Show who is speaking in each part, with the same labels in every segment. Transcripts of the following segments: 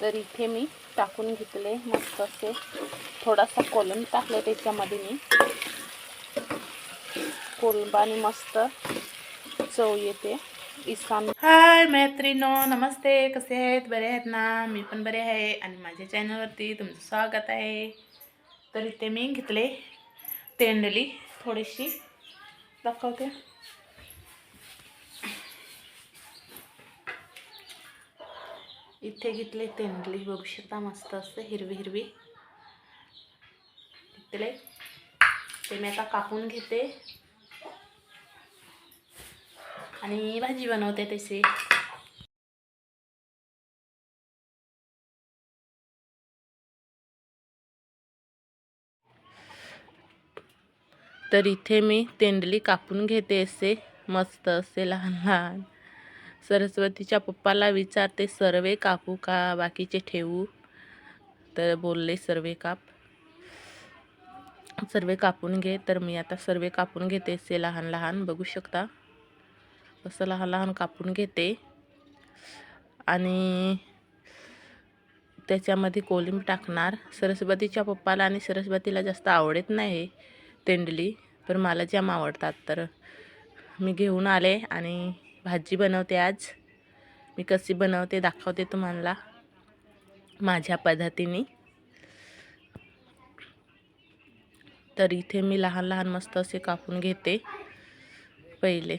Speaker 1: तर इथे मी टाकून घेतले मस्त असे. थोडासा कोलम टाकले त्याच्यामध्ये मी. कोलंबाने मस्त चव येते. हाय मैत्रिणो नमस्ते. कसे आहेत? बरे आहेत ना? मी पण बरे आहे. आणि माझ्या चॅनलवरती तुमचं स्वागत आहे. तर इथे मी घेतले तेंडली. थोडीशी दाखवते. इथे घेतले तेंडली बघू शकता मस्त असते हिरवी हिरवी. घेतले ते मी आता कापून घेते. आणि भाजी बनवते तशी. तर इथे मी तेंडली कापून घेते असे. मस्त असे लहान लहान. सरस्वतीच्या पप्पाला विचारते सर्वे कापू का बाकीचे ठेवू? तर बोलले सर्वे काप. सर्वे कापून घे. तर मी आता सर्वे कापून घेते असे लहान लहान बघू शकता. असं लहान लहान कापून घेते. आणि त्याच्यामध्ये कोलिंब टाकणार. सरस्वतीच्या पप्पाला आणि सरस्वतीला जास्त आवडत नाही तेंडली पण मला जाम आवडतात तर मी घेऊन आले आणि भाजी बनवते आज. मी कशी बनवते दाखवते तुम्हाला माझ्या पद्धतीने. तर इथे मी लहान लहान मस्त असे कापून घेते पहिले.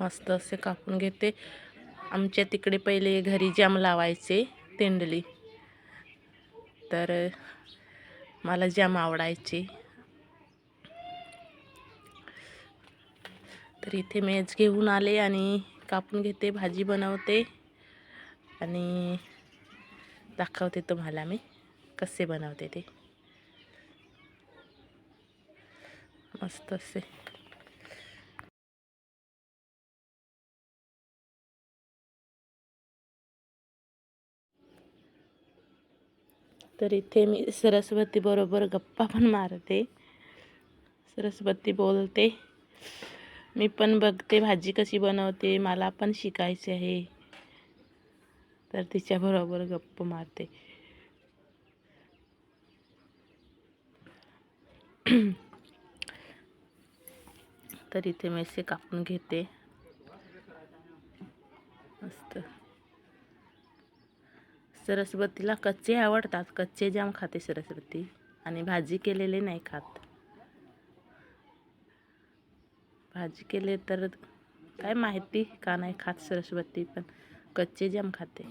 Speaker 1: मस्त असे कापून घेते. आमच्या तिकडे पहिले घरी जाम लावायचे तेंडली. तर मला जाम आवडायचे. तर इथे मेज घेऊन आले आणि कापून घेते भाजी बनवते आणि दाखवते तुम्हाला मी कसे बनवते ते. मस्त असे. तर इथे मी सरस्वतीबरोबर गप्पा पण मारते. सरस्वती बोलते मी पण बघते भाजी कशी बनवते मला पण शिकायचे आहे. तर तिच्याबरोबर गप्प मारते. तर इथे मी असे कापून घेते मस्त सरस्वतीला कच्चे आवडतात. कच्चे जाम खाते सरस्वती. आणि भाजी केलेले नाही खात. भाजी केले तर काय माहिती का नाही खात सरस्वती पण कच्चे जाम खाते.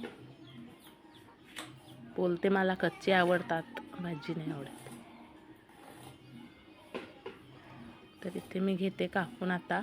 Speaker 1: बोलते मला कच्चे आवडतात भाजी नाही आवडत. तर इथे मी घेते कापून आता.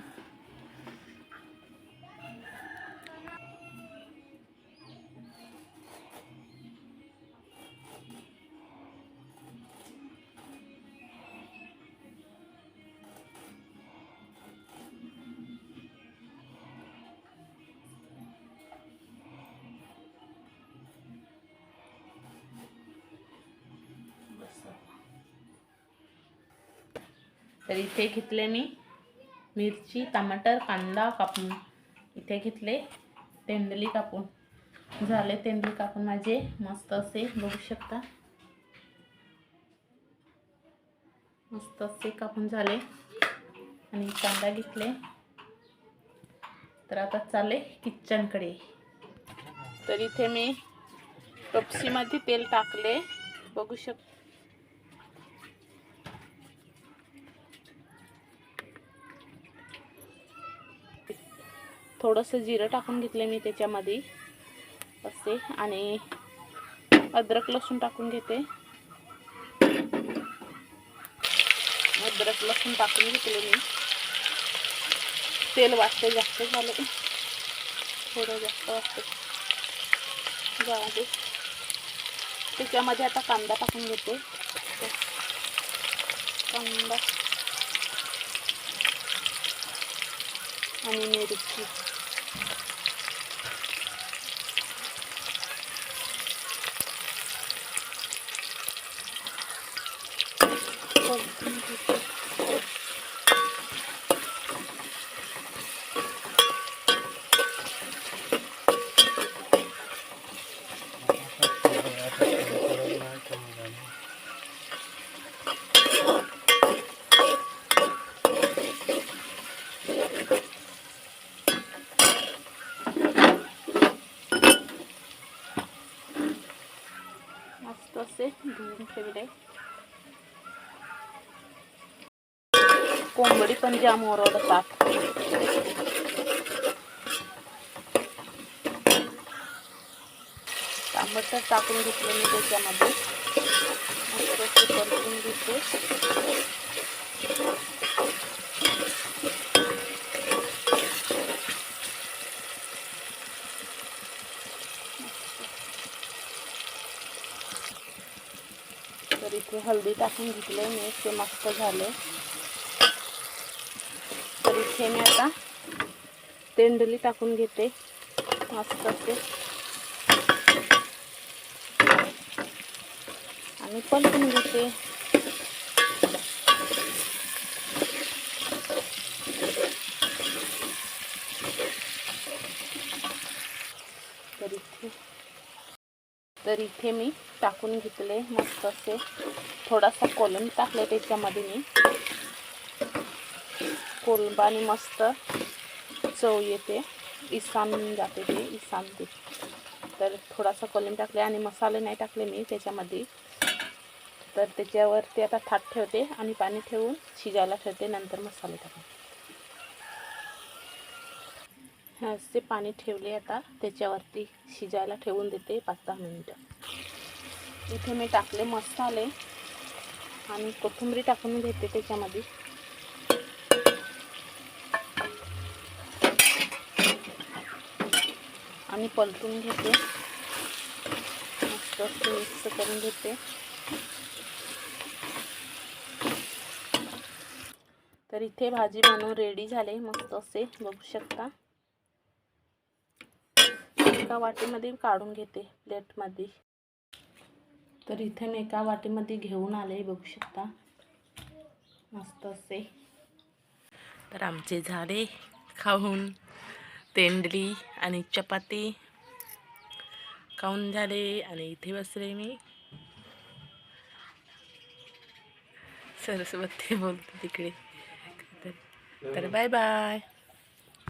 Speaker 1: तर इथे घेतले मी मिरची टमाटर कांदा कापून. इथे घेतले तेंडली कापून. झाले तेंडली कापून माझे मस्त असे बघू शकता. मस्त असे कापून झाले. आणि कांदा घेतले. तर आता चालले किचनकडे. तर इथे मी कपशीमध्ये तेल टाकले. बघू शकतो. थोडंसं जिरं टाकून घेतलं मी त्याच्यामध्ये. असे. आणि अद्रक लसूण टाकून घेते. अद्रक लसूण टाकून घेतले मी. तेल वाटते जास्त झालं. थोडं जास्त वाटते जाऊ त्याच्यामध्ये आता कांदा टाकून घेते. कांदा. आणि मिरची परतून घेते. ठेवले. कोंबडी पण जाम ओरडतात टमाटर टाकून घेतलं मी त्याच्यामध्ये. परतून घेते. तर इथे हळदी टाकून घेतले मी ते मस्त झाले तर इथे मी आता तेंडली टाकून घेते मस्त ते आणि पलटून घेते. तर इथे तर इथे मी टाकून घेतले मस्त असे थोडासा कोलम टाकले त्याच्यामध्ये मी. कोलंबाने मस्त चव येते इसान जाते ते इसान ते. तर थोडासा कोलम टाकले आणि मसाले नाही टाकले मी त्याच्यामध्ये. तर त्याच्यावरती आता थाट ठेवते आणि पाणी ठेवून शिजायला ठेवते नंतर मसाले टाकते असे पाणी ठेवले आता. त्याच्यावरती शिजायला ठेवून देते पाच दहा मिनटं. इथे मी टाकले मसाले आणि कोथिंबरी टाकून घेते त्याच्यामध्ये. आणि पलटून घेते. मस्त मिक्स करून घेते. तर इथे भाजी बनवून रेडी झाले. मस्त असे बघू शकता. एका वाटीमध्ये काढून घेते प्लेटमध्ये. तर इथे मी एका वाटीमध्ये घेऊन आले बघू शकता. मस्त असे. तर आमचे झाले खाऊन तेंडली आणि चपाती. खाऊन झाले आणि इथे बसले मी. सरस्वती बोलते तिकडे. तर बाय बाय.